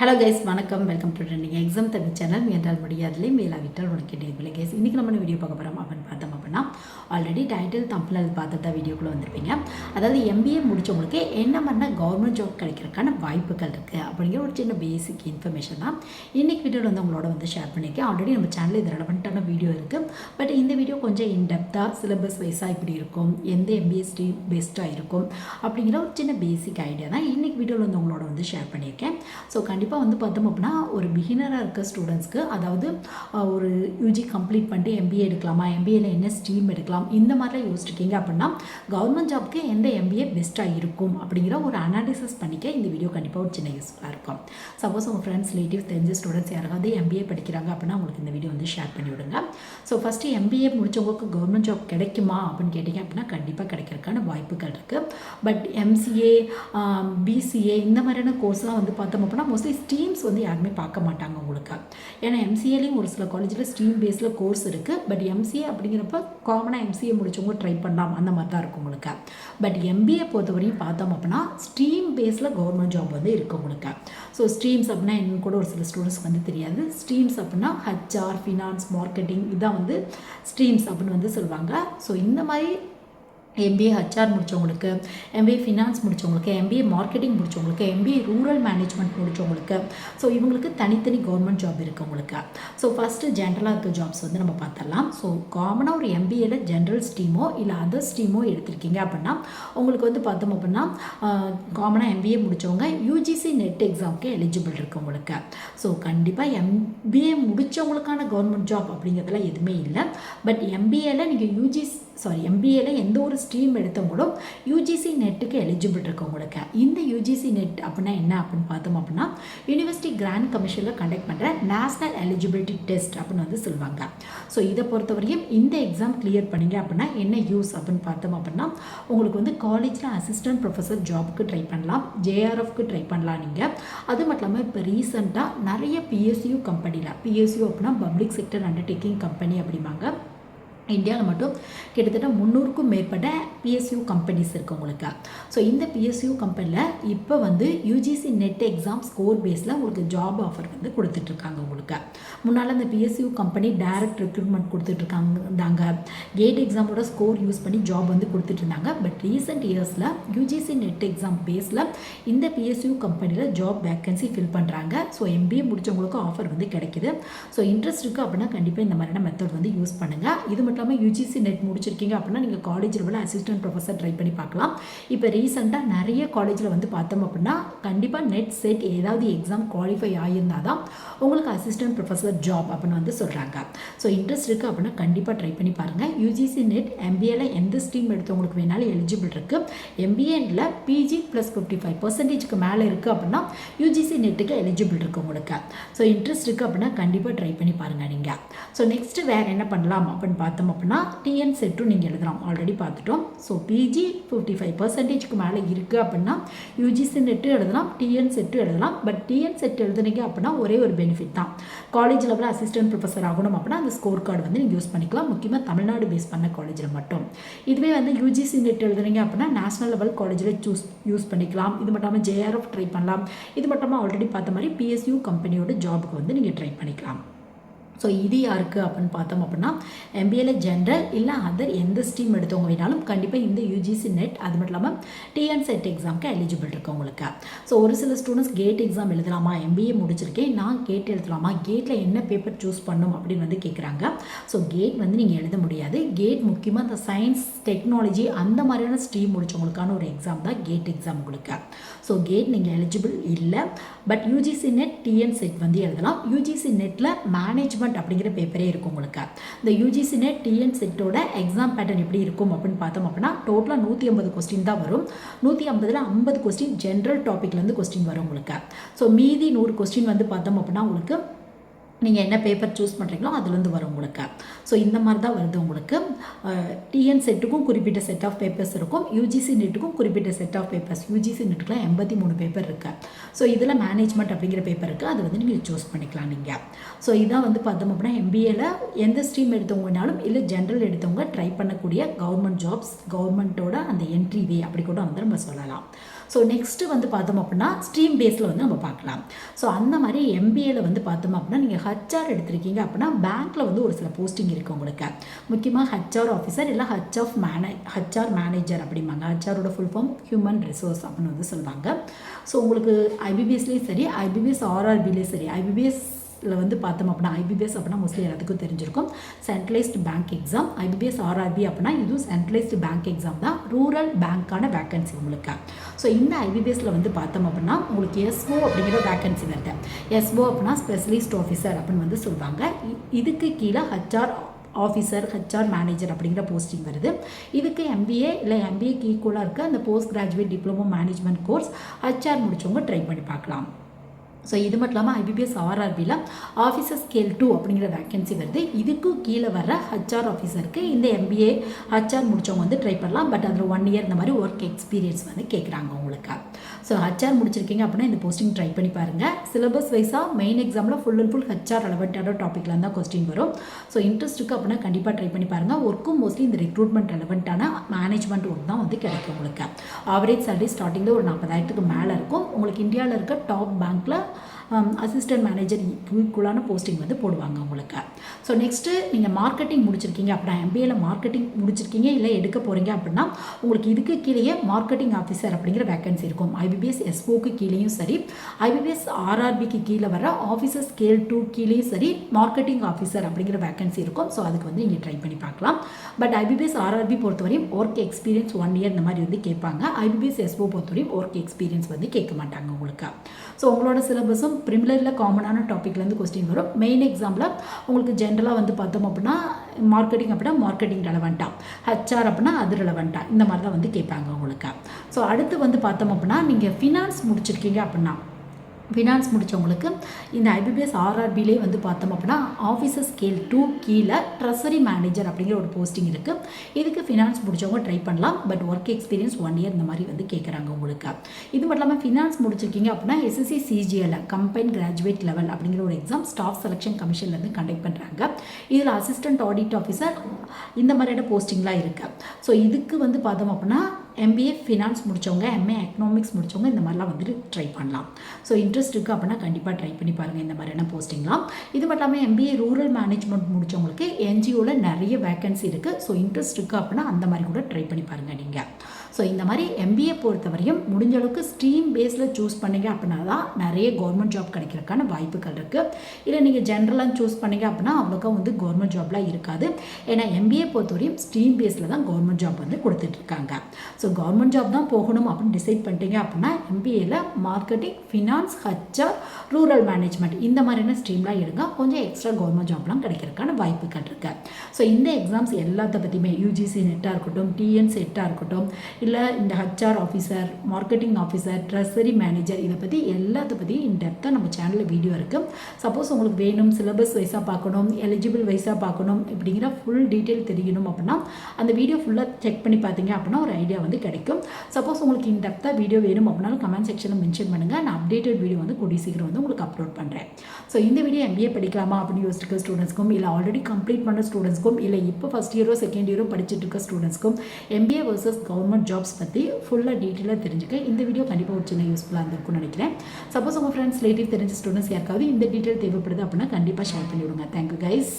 Hello guys வணக்கம். Welcome to trending exam Tamil channel என்றால் முடியாதுலே மேலாவிட்டால் உனக்கு கேட்டீர்கள் கைஸ் இன்றைக்கி நம்ம வீடியோ பார்க்க போகிறோம் அப்படின்னு பார்த்தோம் அப்படின்னா ஆல்ரெடி டைட்டில் தம்பில் பார்த்து தான் வீடியோக்குள்ளே வந்திருப்பீங்க. அதாவது எம்பிஏ முடிச்சவங்களுக்கு என்ன மாதிரினா கவர்மெண்ட் ஜாப் கிடைக்கிறதுக்கான வாய்ப்புகள் இருக்குது அப்படிங்கிற ஒரு சின்ன பேசிக் இன்ஃபர்மேஷன் தான் இன்றைக்கி வீடியோவில் வந்து உங்களோட வந்து ஷேர் பண்ணியிருக்கேன். ஆல்ரெடி நம்ம சேனலில் இது ரெலவெண்ட்டான வீடியோ இருக்குது பட் இந்த வீடியோ கொஞ்சம் இன்டெப்த்தாக சிலபஸ் வைஸாக இப்படி இருக்கும் எந்த எம்பிஏ ஸ்ட்ரீம் பெஸ்ட்டாக இருக்கும் அப்படிங்கிற ஒரு சின்ன பேசிக் ஐடியா தான் இன்றைக்கி வீடியோவில் வந்து உங்களோட வந்து ஷேர் பண்ணியிருக்கேன். ஸோ கண்டிப்பாக கண்டிப்பாக வந்து பார்த்தோம் அப்படின்னா ஒரு பிகினராக இருக்க ஸ்டூடெண்ட்ஸ்க்கு அதாவது ஒரு யூஜி கம்ப்ளீட் பண்ணிட்டு எம்பிஏ எடுக்கலாமா? எம்பிஏல என்ன ஸ்ட்ரீம் எடுக்கலாம்? இந்த மாதிரிலாம் யோசிச்சிருக்கீங்க அப்படின்னா கவர்மெண்ட் ஜாப்க்கு எந்த எம்பிஏ பெஸ்ட்டாக இருக்கும் அப்படிங்கிற ஒரு அனாலிசிஸ் பண்ணிக்க இந்த வீடியோ கண்டிப்பாக ஒரு சின்ன யூஸ்ஃபுல்லாக இருக்கும். சப்போஸ் உங்கள் ஃப்ரெண்ட்ஸ் ரிலேட்டிவ் தெரிஞ்ச ஸ்டூடெண்ட்ஸ் யாராவது எம்பிஏ படிக்கிறாங்க அப்படின்னா உங்களுக்கு இந்த வீடியோ வந்து ஷேர் பண்ணி விடுங்க. ஸோ ஃபஸ்ட்டு எம்பிஏ முடிச்சவங்களுக்கு கவர்மெண்ட் ஜாப் கிடைக்குமா அப்படின்னு கேட்டிங்க அப்படின்னா கண்டிப்பாக கிடைக்கிறதுக்கான வாய்ப்புகள் இருக்குது பட் எம்சிஏ பிசிஏ இந்த மாதிரியான கோர்ஸ்லாம் வந்து பார்த்தோம் அப்படின்னா மோஸ்ட்லி ஸ்ட்ரீம்ஸ் வந்து யாருமே பார்க்க மாட்டாங்க உங்களுக்கு. ஏன்னா எம்சிஏலையும் ஒரு சில காலேஜில் ஸ்ட்ரீம் பேஸில் கோர்ஸ் இருக்குது பட் எம்சிஏ அப்படிங்கிறப்ப காமனாக எம்சிஏ முடிச்சவங்க ட்ரை பண்ணலாம். அந்த மாதிரி தான் இருக்கும் உங்களுக்கு பட் எம்பிஏ பொறுத்தவரையும் பார்த்தோம் அப்படின்னா ஸ்ட்ரீம் பேஸில் கவர்மெண்ட் ஜாப் வந்து இருக்குது உங்களுக்கு. ஸோ ஸ்ட்ரீம்ஸ் அப்படின்னா என்னன்னு கூட ஒரு சில ஸ்டூடெண்ட்ஸ்க்கு வந்து தெரியாது. ஸ்ட்ரீம்ஸ் அப்படின்னா ஹச்ஆர் ஃபினான்ஸ் மார்க்கெட்டிங் இதான் வந்து ஸ்ட்ரீம்ஸ் அப்படின்னு வந்து சொல்லுவாங்க. ஸோ இந்த மாதிரி எம்பிஏ ஹச்ஆர் முடித்தவங்களுக்கு எம்பிஏ ஃபினான்ஸ் முடித்தவங்களுக்கு எம்பிஏ மார்க்கெட்டிங் முடித்தவங்களுக்கு எம்பிஏ ரூரல் மேனேஜ்மெண்ட் முடித்தவங்களுக்கு ஸோ இவங்களுக்கு தனித்தனி கவர்மெண்ட் ஜாப் இருக்குது உங்களுக்கு. ஸோ ஃபஸ்ட்டு ஜென்ரலாக இருக்க ஜாப்ஸ் வந்து நம்ம பார்த்துடலாம். ஸோ காமனாக ஒரு எம்பிஏல ஜென்ரல் ஸ்ட்ரீமோ இல்லை அதர் ஸ்ட்ரீமோ எடுத்திருக்கீங்க அப்படின்னா உங்களுக்கு வந்து பார்த்தோம் அப்படின்னா காமனாக எம்பிஏ முடித்தவங்க யூஜிசி நெட் எக்ஸாம்க்கு எலிஜிபிள் இருக்குது உங்களுக்கு. ஸோ கண்டிப்பாக எம்பிஏ முடித்தவங்களுக்கான கவர்மெண்ட் ஜாப் அப்படிங்கிறதுலாம் எதுவுமே இல்லை. பட் எம்பிஏல நீங்கள் யூஜிசி சாரி எம்பிஏல எந்த ஒரு ஸ்ட்ரீம் எடுத்தவங்களும் யூஜிசி நெட்டுக்கு எலிஜிபிள் இருக்கவங்களுக்கு? இந்த யூஜிசி நெட் அப்படின்னா என்ன அப்படின்னு பார்த்தோம் அப்படின்னா யூனிவர்சிட்டி கிராண்ட் கமிஷனில் கண்டக்ட் பண்ணுற நேஷனல் எலிஜிபிலிட்டி டெஸ்ட் அப்படின்னு வந்து சொல்லுவாங்க. ஸோ இதை பொறுத்தவரையும் இந்த எக்ஸாம் கிளியர் பண்ணீங்க அப்படின்னா என்ன யூஸ் அப்படின்னு பார்த்தோம் அப்படின்னா உங்களுக்கு வந்து காலேஜில் அசிஸ்டன்ட் ப்ரொஃபஸர் ஜாப்க்கு ட்ரை பண்ணலாம் ஜேஆர்எஃப்க்கு ட்ரை பண்ணலாம் நீங்கள் அது மட்டும் இல்லாமல் இப்போ ரீசெண்டாக நிறைய பிஎஸ்யூ கம்பெனியில் பிஎஸ்யூ அப்படின்னா பப்ளிக் செக்டர் அண்டர்டேக்கிங் கம்பெனி அப்படிம்பாங்க. இந்தியாவில் மட்டும் கிட்டத்தட்ட முந்நூறுக்கும் மேற்பட்ட பிஎஸ்யூ கம்பெனிஸ் இருக்குது உங்களுக்கு. ஸோ இந்த பிஎஸ்யூ கம்பெனியில் இப்போ வந்து யூஜிசி நெட் எக்ஸாம் ஸ்கோர் பேஸில் உங்களுக்கு ஜாப் ஆஃபர் வந்து கொடுத்துட்ருக்காங்க உங்களுக்கு. முன்னால் அந்த பிஎஸ்யூ கம்பெனி டைரக்ட் ரெக்ரூட்மெண்ட் கொடுத்துட்ருக்காங்க இருந்தாங்க கேட் எக்ஸாமோட ஸ்கோர் யூஸ் பண்ணி ஜாப் வந்து கொடுத்துட்டு இருந்தாங்க பட் ரீசெண்ட் இயர்ஸில் யூஜிசி நெட் எக்ஸாம் பேஸில் இந்த பிஎஸ்யூ கம்பெனியில் ஜாப் வேக்கன்சி ஃபில் பண்ணுறாங்க ஸோ எம்பிஏ முடித்தவங்களுக்கு ஆஃபர் வந்து கிடைக்குது. ஸோ இன்ட்ரெஸ்ட் இருக்குது அப்படின்னா கண்டிப்பாக இந்த மாதிரியான மெத்தட் வந்து யூஸ் பண்ணுங்கள் இது மட்டும் இல்லாமல் யூஜிசி நெட் முடிச்சிருக்கீங்க அப்படின்னா நீங்கள் காலேஜ் லெவலில் அசிஸ்டன்ட் ப்ரொஃபஸர் ட்ரை பண்ணி பார்க்கலாம். இப்போ ரீசெண்டாக நிறைய காலேஜில் வந்து பார்த்தோம் அப்படின்னா கண்டிப்பாக நெட் செட் ஏதாவது எக்ஸாம் குவாலிஃபை ஆகியிருந்தால் தான் உங்களுக்கு அசிஸ்டன்ட் ப்ரொஃபஸர் ஜாப் அப்படின்னு வந்து சொல்கிறாங்க ஸோ இன்ட்ரெஸ்ட் இருக்குது அப்படின்னா கண்டிப்பாக ட்ரை பண்ணி பாருங்கள் யூஜிசி நெட் எம்பிஏல எந்த ஸ்ட்ரீம் எடுத்தவங்களுக்கு வேணாலும் எலிஜிபிள் இருக்குது எம்பிஏனில் பிஜி ப்ளஸ் ஃபிஃப்டி ஃபைவ் பர்சன்டேஜ்க்கு மேலே இருக்குது அப்படின்னா யூஜிசி நெட்டுக்கு எலிஜிபிள் இருக்குது உங்களுக்கு. ஸோ இன்ட்ரெஸ்ட் இருக்குது அப்படின்னா கண்டிப்பாக ட்ரை பண்ணி பாருங்கள் நீங்கள் ஸோ நெக்ஸ்ட்டு வேறு என்ன பண்ணலாம் அப்படின்னு பார்த்தோம் அப்படின்னா டிஎன் செட்டும் நீங்கள் எழுதலாம். ஆல்ரெடி பார்த்துட்டோம். ஸோ பிஜி ஃபிஃப்டி ஃபைவ் பர்சன்டேஜ்க்கு மேலே இருக்குது அப்படின்னா யூஜிசி நெட்டு எழுதலாம் டிஎன் செட்டு எழுதலாம். பட் டிஎன் செட் எழுதுனீங்க அப்படின்னா ஒரே ஒரு பெனிஃபிட் தான். காலேஜ் லெவலில் அசிஸ்டன்ட் ப்ரொஃபஸர் ஆகணும் அப்படின்னா அந்த ஸ்கோர் கார்டு வந்து நீங்கள் யூஸ் பண்ணிக்கலாம். முக்கியமாக தமிழ்நாடு பேஸ் பண்ண காலேஜில் மட்டும். இதுவே வந்து யூஜிசி நெட் எழுதுனீங்க அப்படின்னா நேஷனல் லெவல் காலேஜில் சூஸ் யூஸ் பண்ணிக்கலாம். இது மட்டும் இல்லாமல் ஜேஆர்எஃப் ட்ரை பண்ணலாம். இது மட்டும் ஆல்ரெடி பார்த்த மாதிரி பிஎஸ்யூ கம்பெனியோட ஜாபுக்கு வந்து நீங்கள் ட்ரை பண்ணிக்கலாம். ஸோ இது யாருக்கு அப்படின்னு பார்த்தோம் அப்படின்னா எம்பிஏல ஜென்ரல் இல்லை அதர் எந்த ஸ்ட்ரீம் எடுத்தவங்க வேணாலும் கண்டிப்பாக இந்த யூஜிசி நெட் அது மட்டும் இல்லாமல் டிஎன் செட் எக்ஸாம்க்கு எலிஜிபிள் இருக்கு உங்களுக்கு. ஸோ ஒரு சில ஸ்டூடெண்ட்ஸ் கேட் எக்ஸாம் எழுதலாமா? எம்பிஏ முடிச்சிருக்கேன். நான் கேட் எழுதலாமா? கேட்டில் என்ன பேப்பர் சூஸ் பண்ணும் அப்படின்னு வந்து கேட்குறாங்க ஸோ கேட் வந்து நீங்கள் எழுத முடியாது. கேட் முக்கியமாக இந்த சயின்ஸ் டெக்னாலஜி அந்த மாதிரியான ஸ்ட்ரீம் முடிச்சவங்களுக்கான ஒரு எக்ஸாம் தான் கேட் எக்ஸாம் உங்களுக்கு. ஸோ கேட் நீங்கள் எலிஜிபிள் இல்லை. But UGC NET TN SET வந்து எழுதலாம். யூஜிசி நெட்டில் மேனேஜ்மெண்ட் அப்படிங்கிற பேப்பரே இருக்கும் உங்களுக்கு. இந்த யூஜிசி நெட் டிஎன் செட்டோட எக்ஸாம் பேட்டர்ன் எப்படி இருக்கும் அப்படின்னு பார்த்தோம் அப்படின்னா டோட்டலாக நூற்றி ஐம்பது கொஸ்டின் தான் வரும். நூற்றி ஐம்பதில் ஐம்பது கொஸ்டின் ஜென்ரல் டாப்பிக்லேருந்து கொஸ்டின் வரும் உங்களுக்கு. ஸோ மீதி நூறு கொஸ்டின் வந்து பார்த்தோம் அப்படின்னா உங்களுக்கு நீங்கள் என்ன பேப்பர் சூஸ் பண்ணுறீங்களோ அதுலேருந்து வரும் உங்களுக்கு. ஸோ இந்த மாதிரி தான் வருது உங்களுக்கு. டிஎன் செட்டுக்கும் குறிப்பிட்ட செட் ஆஃப் பேப்பர்ஸ் இருக்கும். யூஜிசி நெட்டுக்கும் குறிப்பிட்ட செட் ஆஃப் பேப்பர்ஸ் யூஜிசி நெட்டுக்குலாம் எண்பத்தி மூணு பேப்பர் இருக்குது ஸோ இதில் மேனேஜ்மெண்ட் அப்படிங்கிற பேப்பர் இருக்குது அது வந்து நீங்கள் சூஸ் பண்ணிக்கலாம் நீங்கள் ஸோ இதான் வந்து பார்த்தோம் அப்படின்னா எம்பிஏல எந்த ஸ்ட்ரீம் எடுத்தவங்கனாலும் இல்லை ஜென்ரல் எடுத்தவங்க ட்ரை பண்ணக்கூடிய கவர்மெண்ட் ஜாப்ஸ் கவர்மெண்ட்டோட அந்த என்ட்ரி வே அப்படி கூட வந்து நம்ம சொல்லலாம். ஸோ நெக்ஸ்ட்டு வந்து பார்த்தோம் அப்படின்னா ஸ்ட்ரீம் பேஸில் வந்து நம்ம பார்க்கலாம். ஸோ அந்த மாதிரி எம்பிஏல வந்து பார்த்தோம் அப்படின்னா நீங்கள் ஹச்ஆர் எடுத்திருக்கீங்க அப்படின்னா பேங்க்கில் வந்து ஒரு சில போஸ்டிங் இருக்குது உங்களுக்கு. முக்கியமாக ஹச்ஆர் ஆஃபீஸர் இல்லை H of mana HR manager அப்படிம்பாங்க. ஹச்ஆரோட ஃபுல் ஃபார்ம் ஹியூமன் ரிசோர்ஸ் அப்படின்னு வந்து சொல்லுவாங்க. ஸோ உங்களுக்கு ஐபிபிஎஸ்லேயும் சரி ஐபிபிஎஸ் ஆர்ஆர்பிலேயும் சரி ஐபிபிஎஸ் இதில் வந்து பார்த்தோம் அப்படின்னா ஐபிபிஎஸ் அப்படின்னா மோஸ்ட்லி எல்லாத்துக்கும் தெரிஞ்சிருக்கும். Centralised bank exam IBPS RRB அப்படின்னா இதுவும் சென்ட்ரலைஸ்டு பேங்க் எக்ஸாம் தான். ரூரல் பேங்க்கான வேக்கன்சி உங்களுக்கு. ஸோ இந்த ஐபிபிஎஸ்ல வந்து பார்த்தோம் அப்படின்னா உங்களுக்கு எஸ்ஓ அப்படிங்கிற வேக்கன்சி வருது. எஸ்ஓ அப்படின்னா ஸ்பெஷலிஸ்ட் ஆஃபீஸர் அப்படின்னு வந்து சொல்லுவாங்க. இ- இதுக்கு கீழே ஹச்ஆர் ஆஃபீஸர் ஹெச்ஆர் மேனேஜர் அப்படிங்கிற போஸ்டிங் வருது. இதுக்கு எம்பிஏ இல்லை எம்பிஏக்கு ஈக்குவலாக இருக்க அந்த post graduate diploma management course HR முடிச்சவங்க ட்ரை பண்ணி பார்க்கலாம். ஸோ இது மட்டும் இல்லாமல் ஐபிபிஎஸ் ஆர்ஆர்பியில் ஆஃபீஸர் ஸ்கேல் டூ அப்படிங்கிற வேக்கன்சி வருது. இதுக்கும் கீழே வர ஹச்ஆர் ஆஃபீஸருக்கு இந்த எம்பிஏ ஹச்ஆர் முடிச்சவங்க வந்து ட்ரை பண்ணலாம். பட் அதில் ஒன் இயர் இந்த மாதிரி ஒர்க் எக்ஸ்பீரியன்ஸ் வந்து கேட்குறாங்க உங்களுக்கு. ஸோ ஹச்ஆர் முடிச்சிருக்கீங்க அப்படின்னா இந்த போஸ்டிங் ட்ரை பண்ணி பாருங்கள் சிலபஸ் வைஸாக மெயின் எக்ஸாமில் ஃபுல் அண்ட் ஃபுல் ஹச்ஆர் ரெலவெண்ட்டான டாப்பிக்கில் தான் கொஸ்டின் வரும். ஸோ இன்ட்ரெஸ்ட்டுக்கு அப்படின்னா கண்டிப்பாக ட்ரை பண்ணி பாருங்கள் ஒர்க்கும் மோஸ்ட்லி இந்த ரெக்ரூட்மெண்ட் ரெலவெண்ட்டான மேனேஜ்மெண்ட் ஒர்க் தான் வந்து கிடைக்கும் உங்களுக்கு. ஆவரேஜ் சேலரி ஸ்டார்டிங்கில் ஒரு நாற்பதாயிரத்துக்கு மேலே இருக்கும். உங்களுக்கு இந்தியாவில் இருக்க டாப் பேங்க்கில் அசிஸ்டன்ட் மேனேஜர் ஈக்குவலான போஸ்டிங் வந்து போடுவாங்க உங்களுக்கு ஸோ நெக்ஸ்ட்டு நீங்கள் மார்க்கெட்டிங் முடிச்சிருக்கீங்க அப்படின்னா எம்பிஏல மார்க்கெட்டிங் முடிச்சிருக்கீங்க இல்லை எடுக்க போகிறீங்க அப்படின்னா உங்களுக்கு இதுக்கு கீழேயே மார்க்கெட்டிங் ஆஃபீஸர் அப்படிங்கிற வேக்கன்சி இருக்கும். ஐபிபிஎஸ் எஸ்ஓக்கு கீழேயும் சரி ஐபிபிஎஸ் ஆர்ஆர்பிக்கு கீழே வர ஆஃபீஸர் ஸ்கேல் டூ கீழேயும் சரி மார்க்கெட்டிங் ஆஃபீஸர் அப்படிங்கிற வேக்கன்சி இருக்கும். ஸோ அதுக்கு வந்து நீங்கள் ட்ரை பண்ணி பார்க்கலாம். பட் ஐபிபிஎஸ் ஆர்ஆர்பி பொறுத்தவரையும் ஒர்க் எக்ஸ்பீரியன்ஸ் ஒன் இயர் இந்த மாதிரி வந்து கேட்பாங்க. ஐபிபிஎஸ் எஸ்ஓ பொறுத்தவரையும் ஒர்க் எக்ஸ்பீரியன்ஸ் வந்து கேட்க மாட்டாங்க உங்களுக்கு. ஸோ உங்களோட சிலபஸும் ப்ரிமிலரில் காமனான டாப்பிக்லேருந்து கொஸ்டின் வரும். மெயின் எக்ஸாம்பிளாக உங்களுக்கு ஜென்ரலாக வந்து பார்த்தோம் அப்படின்னா மார்க்கெட்டிங் அப்படின்னா மார்க்கெட்டிங் ரெலவெண்ட்டாக ஹச்ஆர் அப்படின்னா அது ரெலவெண்ட்டாக இந்த மாதிரி தான் வந்து கேட்பாங்க உங்களுக்கு. ஸோ அடுத்து வந்து பார்த்தோம் அப்படின்னா நீங்கள் ஃபினான்ஸ் முடிச்சிருக்கீங்க அப்படின்னா ஃபினான்ஸ் முடித்தவங்களுக்கு இந்த ஐபிபிஎஸ் ஆர்ஆர்பிலே வந்து பார்த்தோம் அப்படின்னா ஆஃபீஸர் ஸ்கேல் டூ கீழே ட்ரெஸரி மேனேஜர் அப்படிங்கிற ஒரு போஸ்டிங் இருக்குது இதுக்கு ஃபினான்ஸ் முடித்தவங்க ட்ரை பண்ணலாம். But work experience one year இந்த மாதிரி வந்து கேட்குறாங்க உங்களுக்கு. இது மட்டும் இல்லாமல் ஃபினான்ஸ் முடிச்சிருக்கீங்க அப்படின்னா SSC CGL combine graduate level அப்படிங்கிற ஒரு எக்ஸாம் ஸ்டாஃப் செலெக்ஷன் கமிஷன்லேருந்து கண்டக்ட் பண்ணுறாங்க இதில் அசிஸ்டன்ட் ஆடிட் ஆஃபீஸர் இந்த மாதிரியான போஸ்டிங்லாம் இருக்குது ஸோ இதுக்கு வந்து பார்த்தோம் அப்படின்னா எம்பிஏ ஃபினான்ஸ் முடித்தவங்க எம்ஏ எக்கனாமிக்ஸ் முடித்தவங்க இந்த மாதிரிலாம் வந்துட்டு ட்ரை பண்ணலாம். ஸோ இன்ட்ரெஸ்ட் இருக்குது அப்படின்னா கண்டிப்பாக ட்ரை பண்ணி பாருங்கள் இந்த மாதிரியான போஸ்டிங்லாம் இது மட்டும் இல்லாமல் எம்பிஏ ரூரல் மேனேஜ்மெண்ட் முடித்தவங்களுக்கு என்ஜிஓவில் நிறைய வேகன்சி இருக்குது ஸோ இன்ட்ரெஸ்ட் இருக்குது அப்படின்னா அந்த மாதிரி கூட ட்ரை பண்ணி பாருங்கள் நீங்கள் ஸோ இந்த மாதிரி எம்பிஏ பொறுத்தவரையும் முடிஞ்ச அளவுக்கு ஸ்ட்ரீம் பேஸில் சூஸ் பண்ணீங்க அப்படின்னா தான் நிறைய கவர்மெண்ட் ஜாப் கிடைக்கிறதுக்கான வாய்ப்புகள் இருக்குது இல்லை நீங்கள் ஜென்ரலாக சூஸ் பண்ணீங்க அப்படின்னா அவ்வளோக்கா வந்து கவர்மெண்ட் ஜாப்லாம் இருக்காது. ஏன்னா எம்பிஏ பொறுத்தவரையும் ஸ்ட்ரீம் பேஸில் தான் கவர்மெண்ட் ஜாப் வந்து கொடுத்துட்ருக்காங்க ஸோ கவர்மெண்ட் ஜாப் தான் போகணும் அப்படின்னு டிசைட் பண்ணிட்டீங்க அப்படின்னா எம்பிஏல marketing finance HR rural management இந்த மாதிரியான ஸ்ட்ரீம்லாம் எடுங்க. கொஞ்சம் எக்ஸ்ட்ரா கவர்மெண்ட் ஜாப்லாம் கிடைக்கிறதுக்கான வாய்ப்புகள் இருக்குது ஸோ இந்த எக்ஸாம்ஸ் எல்லாத்த பற்றியுமே யூஜிசி நெட்டாக இருக்கட்டும் டிஎன் செட்டாக இருக்கட்டும் இல்லை இந்த HR officer marketing officer treasury manager இதை பற்றி எல்லாத்த பற்றியும் இன் டெப்த்தாக நம்ம சேனலில் வீடியோ இருக்குது சப்போஸ் உங்களுக்கு வேணும் சிலபஸ் வைஸாக பார்க்கணும் எலிஜிபிள் வைஸாக பார்க்கணும் இப்படிங்கிற ஃபுல் டீட்டெயில் தெரியணும் அப்படின்னா அந்த வீடியோ ஃபுல்லாக செக் பண்ணி பார்த்தீங்க அப்படின்னா ஒரு ஐடியா வந்து கிடைக்கும். சப்போஸ் உங்களுக்கு இன் டெப்த்தாக வீடியோ வேணும் அப்படின்னாலும் கமெண்ட் செக்ஷனில் மென்ஷன் பண்ணுங்கள் நான் அப்டேட்டட் வீடியோ வந்து கூடிய சீக்கிரம் வந்து உங்களுக்கு அப்லோட் பண்ணுறேன் ஸோ இந்த வீடியோ எம்பிஏ படிக்கலாமா அப்படின்னு யோசிச்சிருக்க ஸ்டூடெண்ட்ஸ்க்கும் இல்லை ஆல்ரெடி கம்ப்ளீட் பண்ண ஸ்டூடெண்ட்ஸ்க்கும் இல்லை இப்போ ஃபஸ்ட் இயரோ செகண்ட் இயரோ படிச்சுட்டு இருக்க ஸ்டூடெண்ட்ஸ்க்கும் எம்பிஏ வர்சஸ் கவர்மெண்ட் ஜாப்ஸ் பற்றி ஃபுல்லாக டீட்டெயிலாக தெரிஞ்சுக்க இந்த வீடியோ கண்டிப்பாக ஒரு சின்ன யூஸ்ஃபுல்லாக இருந்திருக்கும்னு நினைக்கிறேன். சப்போஸ் உங்கள் ஃப்ரெண்ட்ஸ் ரிலேட்டிவ் தெரிஞ்ச ஸ்டூடெண்ட்ஸ் யாருக்காவது இந்த டீட்டெயில் தேவைப்படுது அப்படின்னா கண்டிப்பாக ஷேர் பண்ணி விடுங்க தேங்க்யூ கைஸ்